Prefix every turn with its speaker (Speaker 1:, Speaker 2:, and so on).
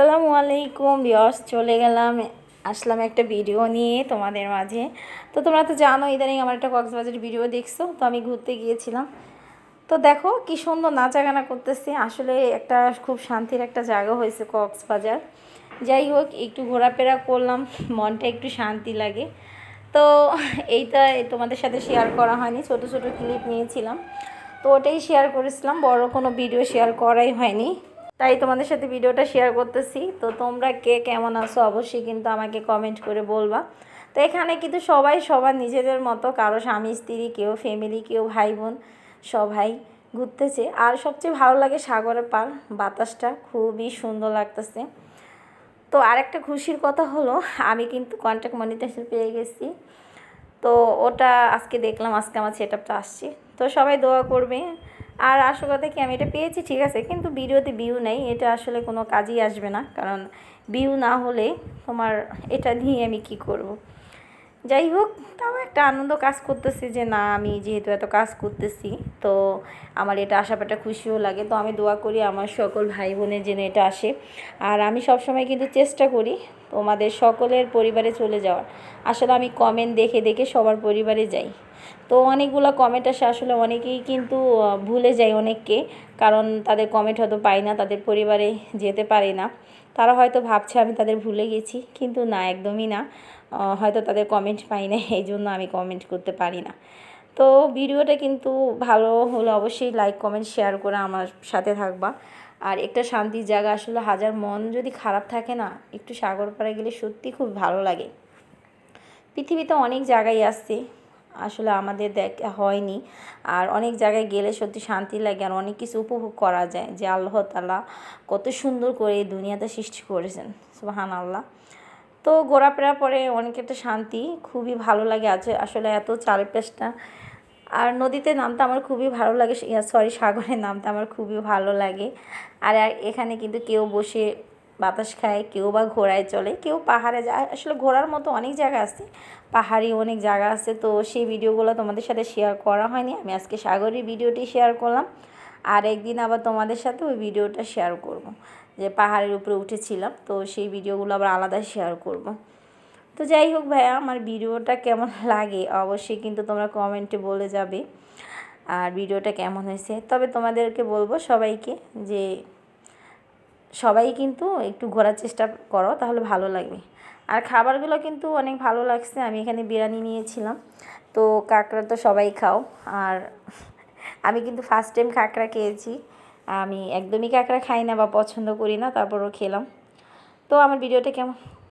Speaker 1: আসসালামু আলাইকুম বিয়স চলে গেলাম, আসলাম একটা ভিডিও নিয়ে তোমাদের মাঝে। তো তোমরা তো জানো, ইদানিং আমার একটা কক্সবাজারের ভিডিও দেখছ, তো আমি ঘুরতে গিয়েছিলাম। তো দেখো কি সুন্দর নাচাগানা করতেছে, আসলে একটা খুব শান্তির একটা জায়গা হয়েছে কক্সবাজার। যাই হোক, একটু ঘোরাফেরা করলাম, মনটা একটু শান্তি লাগে। তো এইটা তোমাদের সাথে শেয়ার করা হয়নি, ছোট ছোট ক্লিপ নিয়েছিলাম। তো ওটাই শেয়ার করেছিলাম, বড় কোনো ভিডিও শেয়ার করাই হয়নি। তাই তোমাদের সাথে ভিডিওটা শেয়ার করতেছি। তো তোমরা কে কেমন আছো অবশ্যই কিন্তু আমাকে কমেন্ট করে বলবা। তো এখানে কিন্তু সবাই সবার নিজেদের মতো, কারও স্বামী, স্ত্রী, কেউ ফ্যামিলি কেউ ভাই বোন, সবাই ঘুরতেছে। আর সবচেয়ে ভালো লাগে সাগরের পার, বাতাসটা খুবই সুন্দর লাগতেছে। তো আরেকটা খুশির কথা হলো, আমি কিন্তু কন্ট্যাক্ট মনিটেশন পেয়ে গেছি। তো ওটা আজকে দেখলাম, আজকে আমার সেট আপটা আসছে। তো সবাই দোয়া করবে। আর আসল কথা কি, আমি এটা পেয়েছি, ঠিক আছে, কিন্তু ভিডিওতে ভিউ নেই, এটা আসলে কোনো কাজই আসবে না, কারণ ভিউ না হলে তোমার এটা নিয়ে আমি কি করব। যাই হোক, তাও একটা আনন্দ কাজ করতেছি যে না, আমি যেহেতু এত কাজ করতেছি, তো আমার এটা আশাপাটা খুশিও লাগে, তো আমি দোয়া করি আমার সকল ভাই বোনের যেন এটা আসে। আর আমি সবসময় কিন্তু চেষ্টা করি তোমাদের সকলের পরিবারে চলে যাওয়ার। আসলে আমি কমেন্ট দেখে দেখে সবার পরিবারে যাই। তো অনেকগুলো কমেন্ট আসে, আসলে অনেকেই কিন্তু ভুলে যায় অনেককে, কারণ তাদের কমেন্ট হয়তো পাই না, তাদের পরিবারে যেতে পারে না। তারা হয়তো ভাবছে আমি তাদের ভুলে গেছি, কিন্তু না, একদমই না। হয়তো তাদের কমেন্ট পাই না এই জন্য আমি কমেন্ট করতে পারি না। তো ভিডিওটা কিন্তু ভালো হলে অবশ্যই লাইক কমেন্ট শেয়ার করে আমার সাথে থাকবা। আর একটা শান্তির জায়গা, আসলে হাজার মন যদি খারাপ থাকে না, একটু সাগর পাড়ে গেলে সত্যি খুব ভালো লাগে। পৃথিবীতে অনেক জায়গায় আসছে আসলে আমাদের দেখা, হয়নি। আর অনেক জায়গায় গেলে সত্যি শান্তি লাগে আর অনেক কিছু উপভোগ করা যায় যে আল্লাহ তালা কত সুন্দর করে এই দুনিয়াতে সৃষ্টি করেছেন সুবাহান আল্লাহ তো ঘোরাফেরার পরে অনেক একটা শান্তি, খুবই ভালো লাগে আছে আসলে এত চারপাশটা। আর নদীতে নামতে আমার খুবই ভালো লাগে সরি সাগরে নামতে আমার খুবই ভালো লাগে। আর এখানে কিন্তু কেউ বসে বাতাস খায়, কেউ বা ঘোড়ায় চলে, কেউ পাহাড়ে যায়। আসলে ঘোরার মতো অনেক জায়গা আছে পাহাড়ি অনেক জায়গা আছে। তো সেই ভিডিওগুলো তোমাদের সাথে শেয়ার করা হয়নি। আমি আজকে সাগরের ভিডিওটি শেয়ার করলাম। আর একদিন আবার তোমাদের সাথে ওই ভিডিওটা শেয়ার করব। যে পাহাড়ের উপরে উঠেছিলাম। তো সেই ভিডিওগুলো আবার আলাদা শেয়ার করব। তো যাই হোক ভাইয়া, আমার ভিডিওটা কেমন লাগে অবশ্যই কিন্তু তোমরা কমেন্টে বলে যাবে। আর ভিডিওটা কেমন হয়েছে? তবে তোমাদেরকে বলব সবাইকে যে সবাই কিন্তু একটু ঘোরার চেষ্টা করো, তাহলে ভালো লাগবে। আর খাবারগুলো কিন্তু অনেক ভালো লাগছে, আমি এখানে বিরিয়ানি নিয়েছিলাম। তো কাঁকড়া তো সবাই খাও, আর আমি কিন্তু ফার্স্ট টাইম কাঁকড়া খেয়েছি। আমি একদমই কাঁকড়া খাই না বা পছন্দ করি না, তারপরও খেলাম। তো আমার ভিডিওটা কেমন?